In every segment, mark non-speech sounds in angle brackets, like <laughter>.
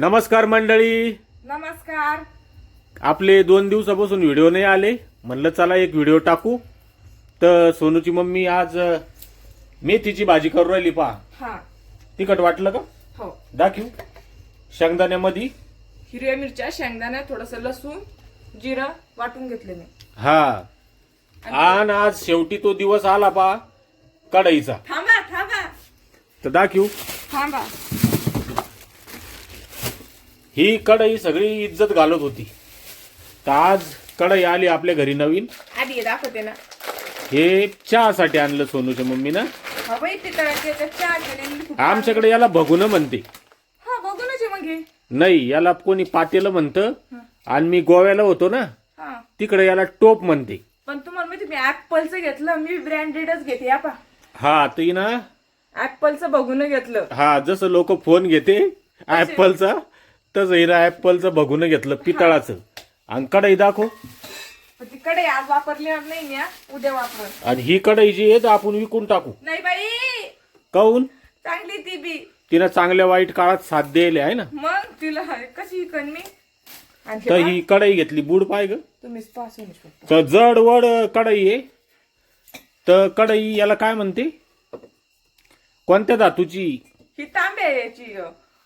नमस्कार मंडळी. नमस्कार. आपले दोन दिवसापासून व्हिडिओ नाही आले. म्हणलं चला एक व्हिडिओ टाकू. तर सोनूची मम्मी आज अ, मेथीची भाजी करू राहिली पहा. हा. तिखट वाटलं का? हो. दाखवू. शेंगदाण्यामध्ये. हिरव्या मिरच्या शेंगदाणा थोडस लसूण जिरं वाटून घेतले मी. हा. आणि आज शेवटी तो दिवस आला पहा कढईचा. थांबा थांबा. तर दाखवू. थांबा. ही कढई सगळी इज्जत घालत होती. तर आज कढई आली आपल्या घरी नवीन. आधी हे दाखवते ना. हे चहासाठी आणलं सोनूच्या मम्मीनं. हा बाई पितळाचे ते चहा केलेली खूप आमच्याकडे याला भगुनं म्हणते. हा बघू ना जे मग हे. नाही याला कोणी पातेलं म्हणतं. आणि मी गोव्याला होतो ना हा. तिकडे याला टोप म्हणते. पण तुम्हाला माहिती मी ऍपलचं घेतलं मी ब्रँडेडच घेते या पा हा ती ना. ऍपलचं बघून घेतलं. हा जसं लोक फोन घेते ऍपलचा तसं हिनं ऍपलचं बघून घेतलं पितळाचं. आणि कढई दाखव. पण ती कडे आज वापरली नाही मी हा. उद्या वापर आणि ही कढई जी आहे तर आपण विकून टाकू. नाही बाई. काऊन? चांगली ती बी. तिनं चांगल्या वाईट काळात साथ द्यायला आहे ना. मग तिला कशी कण मी? आणि तर हे ही कढई घेतली बुड पाय ग. पहा, तुम्हीच पासून तर जड वड कढई आहे. तर कढई याला काय म्हणते? कोणत्या धातूची? ही तांब्याची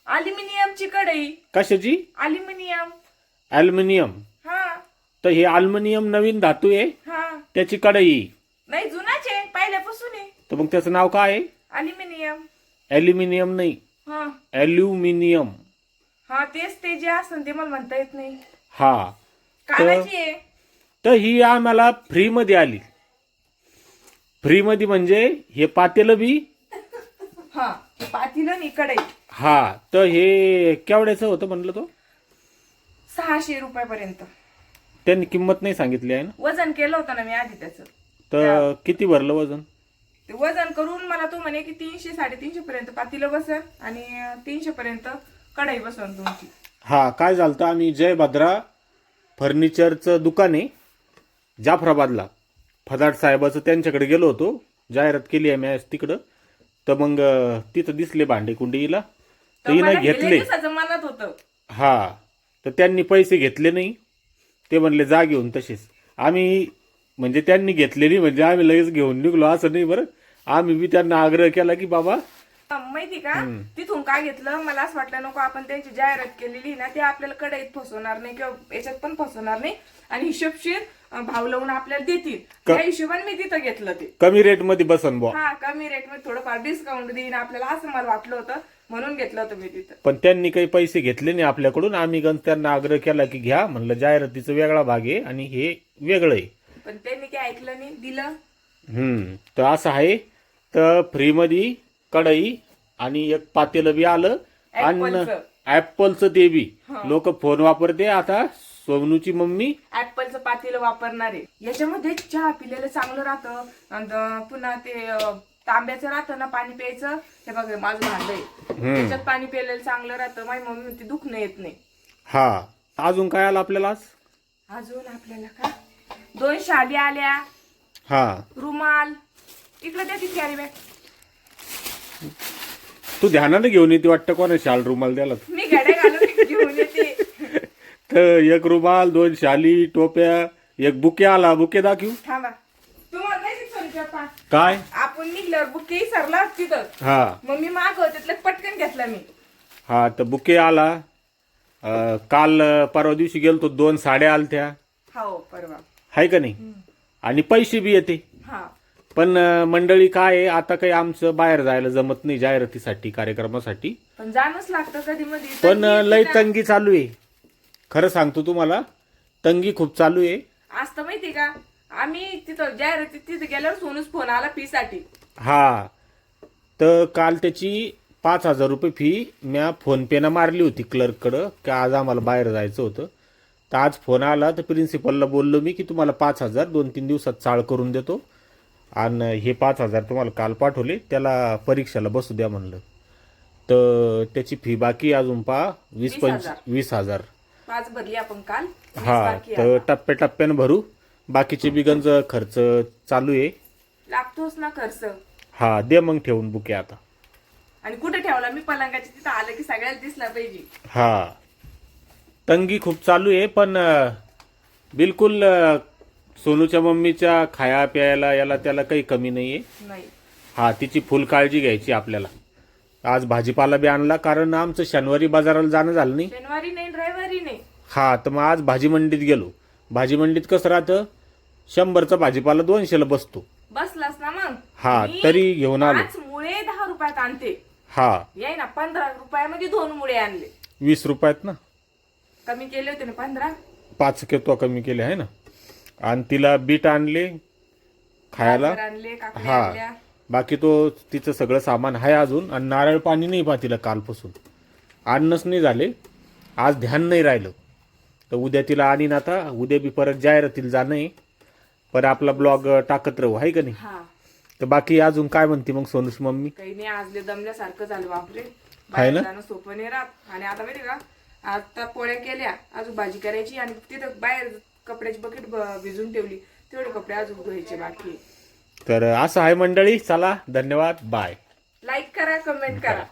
अल्युमिनियमची कढई. कशाची? अल्युमिनियम अल्युमिनियम हा. तर हे अल्युमिनियम नवीन धातू आहे? हा. त्याची कढई. नाही जुनाच आहे पहिल्यापासून आहे. तर मग त्याचं नाव काय आहे? अल्युमिनियम अल्युमिनियम नाही. हा. अल्युमिनियम हा तेच ते जे असन ते मला म्हणता येत नाही. हा. आहे. तर ही आम्हाला फ्रीमध्ये आली. फ्रीमध्ये म्हणजे हे पातेलं बी हा पातीलं नी कढई. हा तर हे केवढ्याचं होतं म्हणलं तो? सहाशे रुपयापर्यंत. त्यांनी किंमत नाही सांगितली आहे ना? वजन केलं होतं ना मी आधी त्याचं. तर किती भरलं वजन? ते वजन करून मला तो म्हणे की तीनशे साडेतीनशे पर्यंत पातीलं बसन आणि तीनशे पर्यंत कढई बसन तुमची. हा काय झालं आम्ही जय भद्रा फर्निचरचं दुकान आहे जाफराबादला. फदाड साहेबाचं त्यांच्याकडे गेलो होतो जाहिरात केली आहे मी आज तिकडं. तर मग तिथं दिसले भांडे कुंडीला तर हिनं लय घेतले. दिवसाचं मनात होतं. हा तर त्यांनी पैसे घेतले नाही. ते म्हणले जा घेऊन तसेच आम्ही म्हणजे त्यांनी घेतलेली म्हणजे आम्ही लगेच घेऊन निघलो असं नाही बरं. आम्ही बी त्यांना आग्रह केला की बाबा माहिती का? तिथून काय घेतलं? मला असं वाटलं नको आपण त्यांची जाहिरात केलेली ना ते आपल्याला कढईत फसवणार नाही किंवा याच्यात पण फसवणार नाही. आणि हिशोबशीर भाव लावून आपल्याला देतील. त्या हिशोबाने मी तिथं घेतलं ते. कमी रेटमध्ये बसन बुवा. हा कमी रेटमध्ये थोडंफार डिस्काउंट देईन आपल्याला असं मला वाटलं होतं. म्हणून घेतलं होतं मी तिथं. पण त्यांनी काही पैसे घेतले नाही आपल्याकडून. आम्ही गण त्यांना आग्रह केला की घ्या म्हणलं जाहिरातीचा वेगळा भाग आहे आणि हे वेगळं आहे. पण त्यांनी काय ऐकलं नाही दिलं. हम्म. तर असं आहे. तर फ्रीमध्ये कढई आणि एक पातेलं बी आलं. आणि ऍपलचं. ऍपलचं ते बी. लोक फोन वापरते. आता सोनूची मम्मी. ऍपलचं पातेलं वापरणार. आहे याच्यामध्ये चहा पिलेलं चांगलं राहतं. आणि पुन्हा ते अं, तांब्याचं राहतं ना पाणी प्यायचं. हे बघ माझं भांड आहे. त्याच्यात पाणी प्यायलेलं चांगलं राहतं. माझी मम्मी म्हणते दुखणं येत नाही. हा. अजून काय आलं आपल्याला आज? अजून आपल्याला का? दोन शाली आल्या. हा. रुमाल. इकडे द्या ती कॅरी बॅग तू ध्यानानं घेऊन येते वाटतं कोणा शाल रुमाल द्याला मी गाड्या घालून घेऊन येते. <laughs> तर एक रुमाल दोन शाली टोप्या एक बुके आला बुके दाखवू. थांबा. तुम्हाला नाही शिकवण पप्पा. काय? आपण निघल्यावर बुके सरला तिथं. हा. मग मी माग पटकन घेतला मी. हा तर बुके आला. अं, काल अं, परवा दिवशी गेलतो दोन साड्या आलत्या. हो परवा. आहे का नाही? आणि पैसे बी येते. हा. पण मंडळी काय आहे? आता काही आमचं बाहेर जायला जमत नाही जाहिरातीसाठी कार्यक्रमासाठी. पण जाणंच लागतं कधी मध्ये पण लय तंगी चालू आहे. खरं सांगतो तुम्हाला तंगी खूप चालू आहे. आज तर माहिती का आम्ही तिथं जाहिराती तिथे गेल्यावर सोनूच फोन आला फी साठी हा. तर काल त्याची पाच हजार रुपये फी म्या फोनपेनं मारली होती क्लर्ककडं की आज आम्हाला बाहेर जायचं होतं. तर आज फोन आला तर प्रिन्सिपलला बोललो मी की तुम्हाला पाच हजार दोन तीन दिवसात चाळ करून देतो. आणि हे पाच हजार तुम्हाला काल पाठवले त्याला परीक्षेला बसू द्या म्हणलं. तर त्याची फी बाकी अजून पहा वीस पंच. वीस हजार. पाच भरली आपण काल हा तर. टप्प्याटप्प्यानं भरू. बाकीचे बिगंज खर्च चालू आहे. लागतोच ना खर्च. हा दे मग ठेवून बुके आता. आणि कुठे ठेवला? मी पलंगाच्या तिथं आलं की सगळ्याला दिसला पाहिजे. हा. तंगी खूप चालू आहे पण बिलकुल सोनूच्या मम्मीच्या खाया प्यायला याला त्याला काही कमी नाही आहे नाही. हा तिची फुल काळजी घ्यायची आपल्याला. आज भाजीपाला बी आणला कारण आमचं शनिवारी बाजाराला जाणं झालं नाही. शनिवारी नाही रविवारी नाही. हा तर मग आज भाजी मंडीत गेलो. भाजी मंडीत कसं राहतं? शंभरचा भाजीपाला दोनशेला बसतो. बसलास ना मग? हा, मी तरी घेऊन आलो. पाच मुळे दहा रुपयात आणते. हा. याय ना पंधरा रुपयामध्ये दोन मुळे आणले. वीस रुपयात ना? कमी केले होते ना पंधरा? पाच किलो कमी केले आहे ना? आणि तिला बीट आणले खायला. हा. बाकी तो तिचं सगळं सामान आहे अजून आणि नारळ पाणी नाही पहा तिला कालपासून. आणणंच नाही झाले. आज ध्यान नाही राहिलं. तर उद्या तिला आणीन आता. उद्या बी परत जाहिरातील जाणं आहे. पर आपला ब्लॉग टाकत राहू आहे का नाही? हा. तर बाकी अजून काय म्हणते मग सोनूश मम्मी? काही नाही आज लय दमल्यासारखं झालं बापरे. आहे बाहेर ना? जाणं सोपं नाही राहत. आणि आता माहिती का आता पोळ्या केल्या अजून भाजी करायची आणि तिथं बाहेर कपड्याची बकेट भिजून ठेवली. तेवढे कपडे अजून धुवायचे बाकी. तर असं आहे मंडळी चला धन्यवाद बाय लाईक करा कमेंट करा.